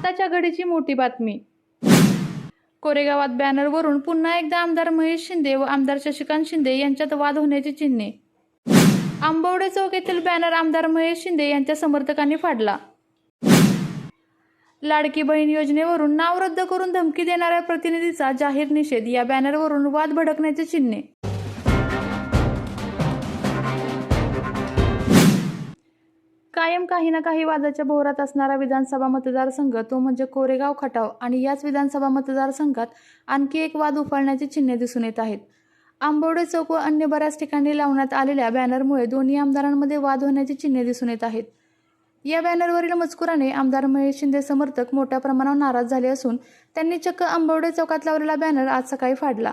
आत्ताच्या घडीची मोठी बातमी. कोरेगावात बॅनरवरून पुन्हा एकदा आमदार महेश शिंदे व आमदार शशिकांत शिंदे यांच्यात वाद होण्याची चिन्हे. आंबवडे चौक येथील बॅनर आमदार महेश शिंदे यांच्या समर्थकांनी फाडला. लाडकी बहीण योजनेवरून नाव रद्द करून धमकी देणाऱ्या प्रतिनिधीचा जाहीर निषेध. या बॅनरवरून वाद भडकण्याचे चिन्हे. कायम काही ना काही वादाच्या भोवरात असणारा विधानसभा मतदारसंघ तो म्हणजे कोरेगाव खटाव आणि याच विधानसभा मतदारसंघात आणखी एक वाद उफाळण्याची चिन्हे दिसून येत आहेत. आंबोडे चौक व अन्य बऱ्याच ठिकाणी लावण्यात आलेल्या बॅनरमुळे दोन्ही आमदारांमध्ये वाद होण्याची चिन्हे दिसून येत आहेत. या बॅनरवरील मजकुराने आमदार महेश शिंदे समर्थक मोठ्या प्रमाणावर नाराज झाले असून त्यांनी चक्क आंबवडे चौकात लावलेला बॅनर आज सकाळी फाडला.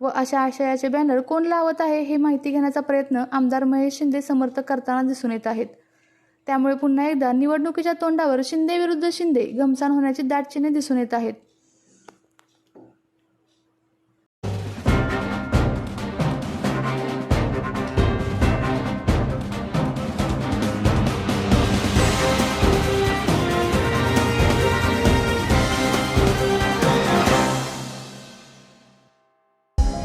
व अशा आशयाचे बॅनर कोण लावत आहे हे माहिती घेण्याचा प्रयत्न आमदार महेश शिंदे समर्थक करताना दिसून येत आहेत. त्यामुळे पुन्हा एकदा निवडणुकीच्या तोंडावर शिंदे विरुद्ध शिंदे घमसान होण्याची दाट चिन्हे दिसून येत आहेत.